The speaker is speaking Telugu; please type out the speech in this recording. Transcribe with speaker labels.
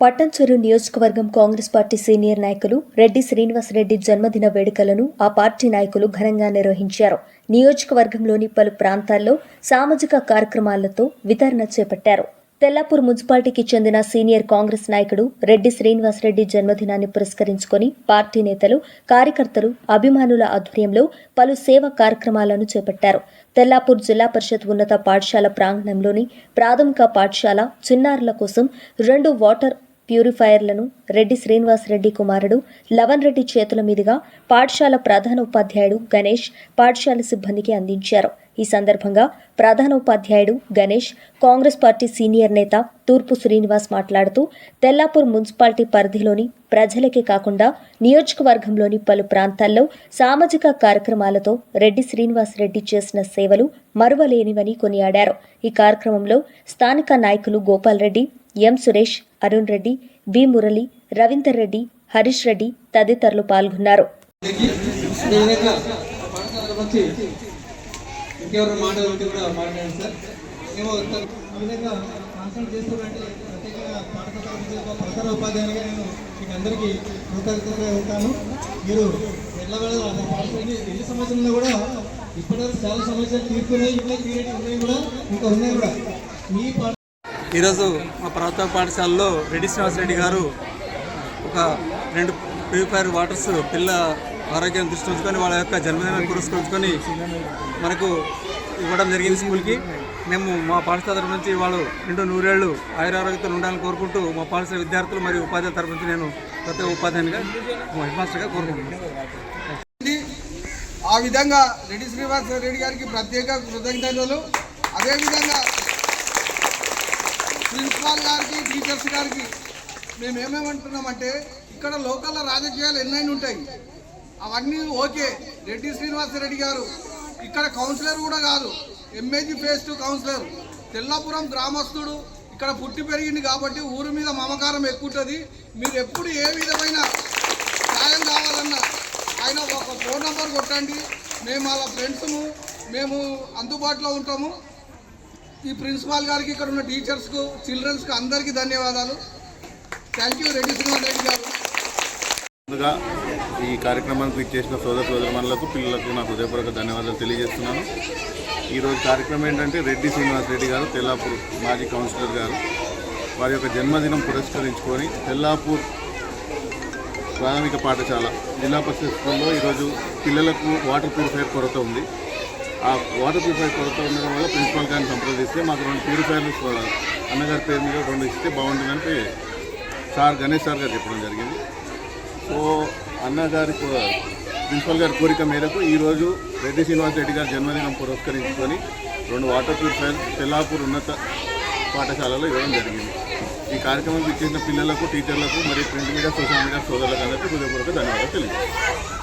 Speaker 1: పట్టంచెరు నియోజకవర్గం కాంగ్రెస్ పార్టీ సీనియర్ నాయకులు రెడ్డి శ్రీనివాసరెడ్డి జన్మదిన వేడుకలను ఆ పార్టీ నాయకులు ఘనంగా నిర్వహించారు. నియోజకవర్గంలోని పలు ప్రాంతాల్లో సామాజిక కార్యక్రమాలతో వితరణ చేపట్టారు. తెల్లాపూర్ మున్సిపాలిటీకి చెందిన సీనియర్ కాంగ్రెస్ నాయకుడు రెడ్డి శ్రీనివాసరెడ్డి జన్మదినాన్ని పురస్కరించుకొని పార్టీ నేతలు కార్యకర్తలు అభిమానుల ఆధ్వర్యంలో పలు సేవా కార్యక్రమాలను చేపట్టారు. తెల్లాపూర్ జిల్లా పరిషత్ ఉన్నత పాఠశాల ప్రాంగణంలోని ప్రాథమిక పాఠశాల చిన్నారుల కోసం రెండు వాటర్ ప్యూరిఫైయర్లను రెడ్డి శ్రీనివాసరెడ్డి కుమారుడు లవన్ రెడ్డి చేతుల మీదుగా పాఠశాల ప్రధాన ఉపాధ్యాయుడు గణేష్ పాఠశాల సిబ్బందికి అందించారు. ఈ సందర్భంగా ప్రధాన ఉపాధ్యాయుడు గణేష్ కాంగ్రెస్ పార్టీ సీనియర్ నేత తూర్పు శ్రీనివాస్ మాట్లాడుతూ తెల్లాపూర్ మున్సిపాలిటీ పరిధిలోని ప్రజలకే కాకుండా నియోజకవర్గంలోని పలు ప్రాంతాల్లో సామాజిక కార్యక్రమాలతో రెడ్డి శ్రీనివాస్ రెడ్డి చేసిన సేవలు మరువలేనివని కొనియాడారు. ఈ కార్యక్రమంలో స్థానిక నాయకులు గోపాల్ రెడ్డి ఎం సురేష్ అరుణ్ రెడ్డి బి మురళి రవీందర్ రెడ్డి హరీష్ రెడ్డి తదితరులు పాల్గొన్నారు.
Speaker 2: ఇంకెవరు మాట కూడా మాట్లాడండి సార్. మేము ఈ విధంగా కాన్సల్ట్ చేస్తున్నట్టు ప్రత్యేకంగా ప్రధాన ఉపాధ్యాయునిగా నేను మీకు అందరికీ కృతజ్ఞతగా ఉంటాను. మీరు ఎట్లా పాఠశాలకి ఎన్ని సంవత్సరంలో కూడా ఇప్పటివరకు చాలా సమస్యలు తీర్పున్నాయి ఇంకా ఉన్నాయి కూడా ఇంకా ఉన్నాయి కూడా. మీ ఈరోజు మా ప్రభుత్వ పాఠశాలలో రెడ్డి శ్రీనివాసరెడ్డి గారు ఒక రెండు ప్యూరిఫైర్ వాటర్స్ పిల్ల ఆరోగ్యం దృష్టి ఉంచుకొని వాళ్ళ యొక్క జన్మదినాన్ని పురస్కరించుకొని మనకు ఇవ్వడం జరిగింది స్కూల్కి. మేము మా పాఠశాల తరపు నుంచి వాళ్ళు రెండు నూరేళ్ళు ఆయురారోగ్యంతో ఉండాలని కోరుకుంటూ మా పాఠశాల విద్యార్థులు మరియు ఉపాధ్యాయుల తరపు నుంచి నేను ప్రతి ఉపాధ్యాయునిగా హెడ్ మాస్టర్గా కోరుకుంటున్నాను.
Speaker 3: ఆ విధంగా రెడ్డి శ్రీనివాస రెడ్డి గారికి ప్రత్యేక కృతజ్ఞతలు. అదేవిధంగా ప్రిన్సిపాల్ గారికి టీచర్స్ గారికి మేము ఏమేమంటున్నామంటే ఇక్కడ లోకల్ రాజకీయాలు ఎన్నైనా ఉంటాయి. అవన్నీ ఓకే. రెడ్డి శ్రీనివాసరెడ్డి గారు. ఇక్కడ కౌన్సిలర్ కూడా కాదు. ఎంఏజీ ఫేస్ టు కౌన్సిలర్. తెల్లాపురం గ్రామస్తుడు. ఇక్కడ పుట్టి పెరిగింది కాబట్టి ఊరి మీద మమకారం ఎక్కువ ఉంటుంది మీరు ఎప్పుడు ఏ విధమైన సాయం కావాలన్నా ఆయన ఒక ఫోన్ నెంబర్ కొట్టండి. మేము వాళ్ళ ఫ్రెండ్స్ము మేము అందుబాటులో ఉంటాము. ఈ ప్రిన్సిపాల్ గారికి ఇక్కడ ఉన్న టీచర్స్కు చిల్డ్రన్స్కు అందరికీ ధన్యవాదాలు. థ్యాంక్ యూ రెడ్డి శ్రీనివాస్ రెడ్డి గారు.
Speaker 4: ముందుగా ఈ కార్యక్రమానికి ఇచ్చేసిన సోదర సోదరమణులకు పిల్లలకు నా హృదయపూర్వక ధన్యవాదాలు తెలియజేస్తున్నాను. ఈరోజు కార్యక్రమం ఏంటంటే రెడ్డి శ్రీనివాస్ రెడ్డి గారు తెల్లాపూర్ మాజీ కౌన్సిలర్ గారు. వారి యొక్క జన్మదినం పురస్కరించుకొని తెల్లాపూర్ ప్రాథమిక పాఠశాల జిల్లా పరిషత్ స్కూల్లో ఈరోజు పిల్లలకు వాటర్ ప్యూరిఫైర్ కొరత ఉంది. ఆ వాటర్ ప్యూరిఫైర్ కొరత ఉండడం వల్ల ప్రిన్సిపాల్ గారిని సంప్రదిస్తే మాకు రెండు ప్యూరిఫైర్లు అన్నగారి పేరు మీద రెండు ఇస్తే బాగుంటుందని సార్ గణేష్ సార్ గారు చెప్పడం జరిగింది. సో అన్నగారి కో- ప్రిన్సిపల్ గారి కోరిక మేరకు ఈరోజు రెడ్డి శ్రీనివాస్ రెడ్డి గారి జన్మదినం పురస్కరించుకొని రెండు వాటర్ ప్యూరిఫైర్ తెల్లాపూర్ ఉన్నత పాఠశాలలో ఇవ్వడం జరిగింది. ఈ కార్యక్రమం ఇచ్చిన పిల్లలకు టీచర్లకు మరియు ప్రింట్ మీడియా సోషల్ మీడియా సోదరులకు అందరికీ హృదయపూర్వక ధన్యవాదాలు తెలియజేస్తాను